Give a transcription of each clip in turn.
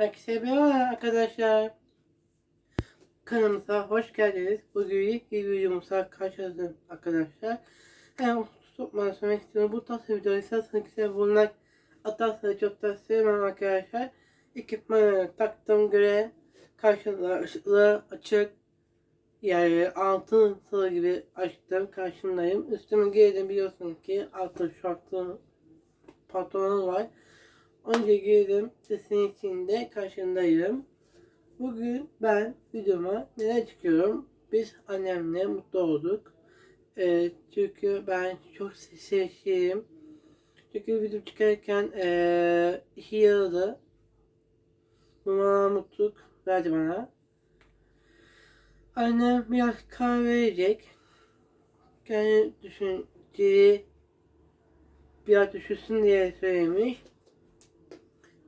Herkese merhaba arkadaşlar. Kanalımıza hoş geldiniz. Bugün bir videomuzla karşınızdayım arkadaşlar. Hemen tutmadan söylemek istiyorum. Bu tarz videoyu isterseniz güzel bulunan atarsanız çok da sevmem arkadaşlar. Ekipmanı taktığım göre karşımda ışıklı açık yani altın sıra gibi açtım karşımdayım. Üstüme giydim biliyorsun ki altın şortlu pantolon var. Önce girdim sesin içinde karşındayım. Bugün ben videoma neler çıkıyorum? Biz annemle mutlu olduk. Ee, çünkü ben çok seçeyim. Çünkü video çıkarken işe yaradı. Bu bana mutluluk verdi bana. Annem biraz kahve verecek. Kendi düşünceyi biraz düşünsün diye söylemiş.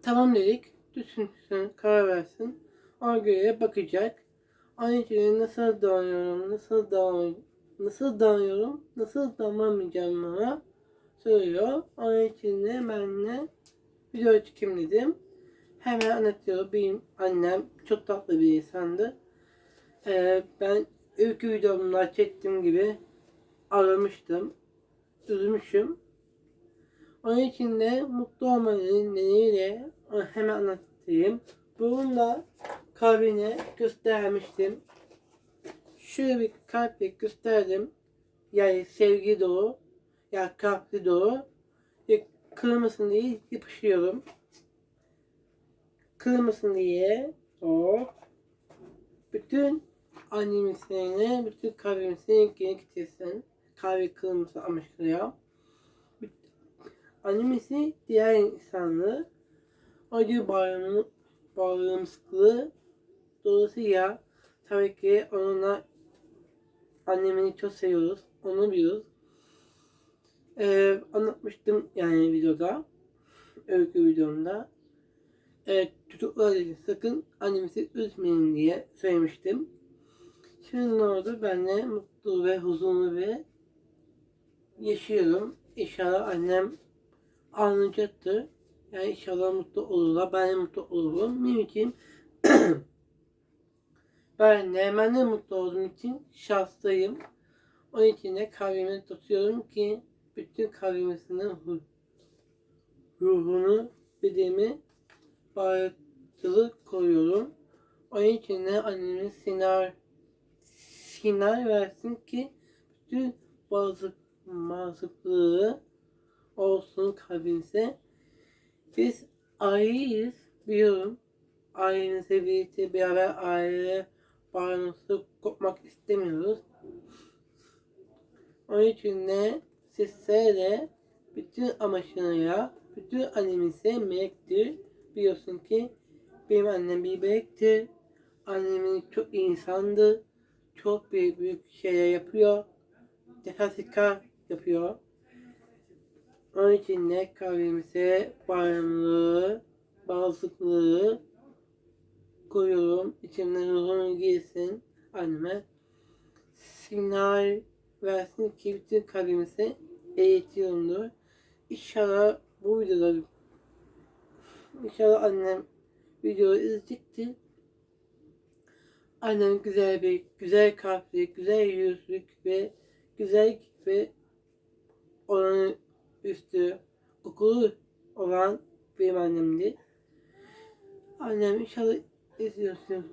Tamam dedik. Düşünsün, karar versin. Ona göre bakacak. Anneciğim nasıl davranıyorum, nasıl davran nasıl davranıyorum, nasıl davranmayacağım bana söylüyor. Onun için de benimle video çekim dedim. Hemen anlatıyor. Benim annem çok tatlı bir insandı. Ee, ben öykü videomda çektiğim gibi aramıştım. Üzmüşüm. Onun için de mutlu olmanın nedeniyle hemen anlatayım. Bunu da kalbine göstermiştim. Şöyle bir kalple gösterdim. Yani sevgi dolu, ya kalpli dolu. Ya kırılmasın diye yapışıyorum. Kırılmasın diye o bütün annemin seninle, bütün kalbimin seninkine getirsin. Kalbi kırılması amaçlıyor. Annemizi diğer insanlığı acı bağımlı, bağımsızlığı dolayısıyla tabii ki onunla annemini çok seviyoruz. Onu biliyoruz. Ee, anlatmıştım yani videoda. Öykü videomda. Evet, çocuklar dedi sakın annemizi üzmeyin diye söylemiştim. Şimdi ne oldu? Ben de mutlu ve huzurlu ve yaşıyorum. İnşallah annem anlayacaktır. Yani inşallah mutlu olurlar. Ben de mutlu olurum. Benim için ben de mutlu olduğum için şanslıyım. Onun için de kalbimi tutuyorum ki bütün kalbimizin ruhunu, bedenimi bağırtılı koyuyorum. Onun için de annemin sinar sinyal versin ki bütün bazı mazlıklığı olsun kalbinize. Biz aileyiz biliyorum. Ailemizle birlikte beraber aile bağımlısı kopmak istemiyoruz. Onun için de sizlere bütün amacına bütün annemize melektir. Biliyorsun ki benim annem bir melektir. Annemin çok insandı. Çok büyük büyük şeyler yapıyor. Defatika yapıyor. Onun için de kahvemize bayramlığı, bazlıklığı koyuyorum. İçimden ruhunu girsin anneme. Sinyal versin ki bütün kahvemize eğitiyorumdur. İnşallah bu videoda İnşallah annem videoyu izleyecektir. Annem güzel bir, güzel kalpli, güzel yüzlük ve güzel ve onun üstü okulu olan benim annemdi. Annem inşallah izliyorsun.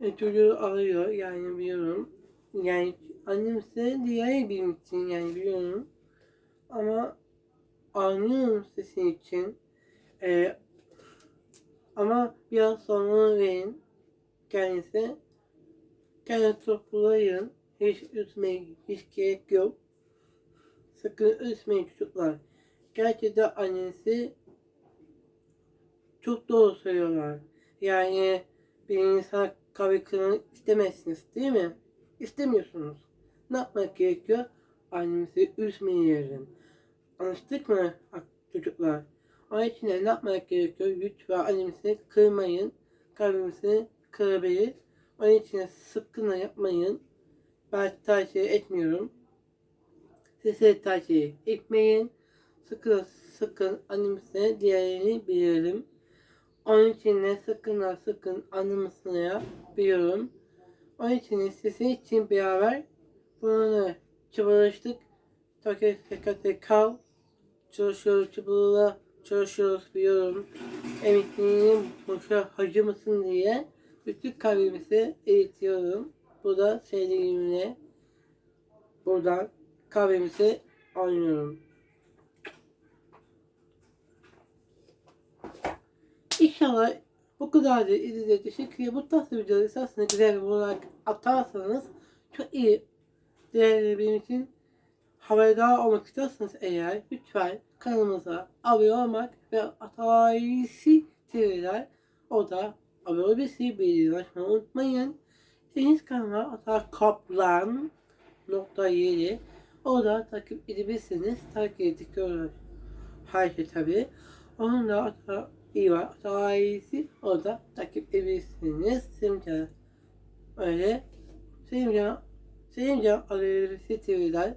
E, çocuğu alıyor yani biliyorum. Yani annem size diğer benim için yani biliyorum. Ama anlıyorum sesin için. E, ama biraz sonra verin kendisi. Kendi toplayın. Hiç üzmeyin. Hiç gerek yok. Sakın üzmeyin çocuklar. Gerçekten annesi çok doğru söylüyorlar. Yani bir insan kahve kırmanı istemezsiniz değil mi? İstemiyorsunuz. Ne yapmak gerekiyor? Annemizi üzmeyelim. Anlaştık mı çocuklar? Onun için ne yapmak gerekiyor? Lütfen annemizi kırmayın. Kalbimizi kırabilir. Onun için sıkkın yapmayın. Ben tavsiye etmiyorum. Siz de tavsiye etmeyin. Sıkın sıkın animesine diğerini bilirim. Onun için de sıkın ha sıkın animesine biliyorum. Onun için sizin için beraber bunu çalıştık. Takip dikkatli kal. Çalışıyoruz, çabalarla çalışıyoruz biliyorum. Emekliliğim boşa harcamasın diye bütün kahvemizi eğitiyorum. Bu da sevdiğimle buradan kahvemizi alıyorum. İnşallah bu kadar da izlediğiniz teşekkür ederim. Bu tarz videoları esasında güzel olarak atarsanız çok iyi değerli için haberdar olmak istiyorsanız eğer lütfen kanalımıza abone olmak ve Atayisi TV'ler o da abone olabilirsiniz. Bildirim açmayı unutmayın. Deniz kanalı Ata Kaplan nokta yeri o da takip edebilirsiniz. Takip ediyorlar. Her şey tabi. Onun da Ata iyi var. Atayisi o da takip edebilirsiniz. Simcan öyle. Simcan Simcan Alevisi TV'ler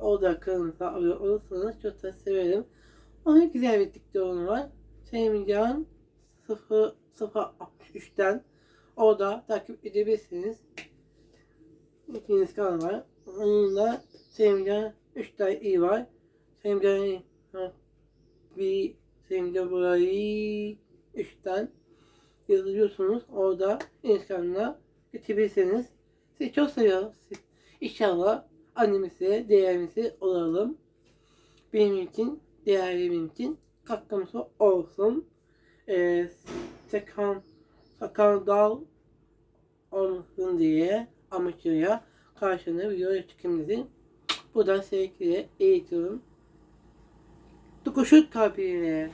o da kanalımıza abone olursanız çok da severim. Onun güzel bir TikTok'um var. Sevimcan 063'ten o da takip edebilirsiniz. İkiniz kanal var. Onun da Sevimcan 3 tane iyi var. Sevimcan bir Sevimcan burayı 3'ten yazıyorsunuz. Orada Instagram'da geçebilirsiniz. Sizi çok seviyorum. İnşallah annemize, değerimize olalım. Benim için, değerli için katkımız olsun. Ee, sakan, sakan dal olmasın diye amaçlıya karşına video çekimleri buradan sevgiyle eğitiyorum. Tukuşuk kalbiyle.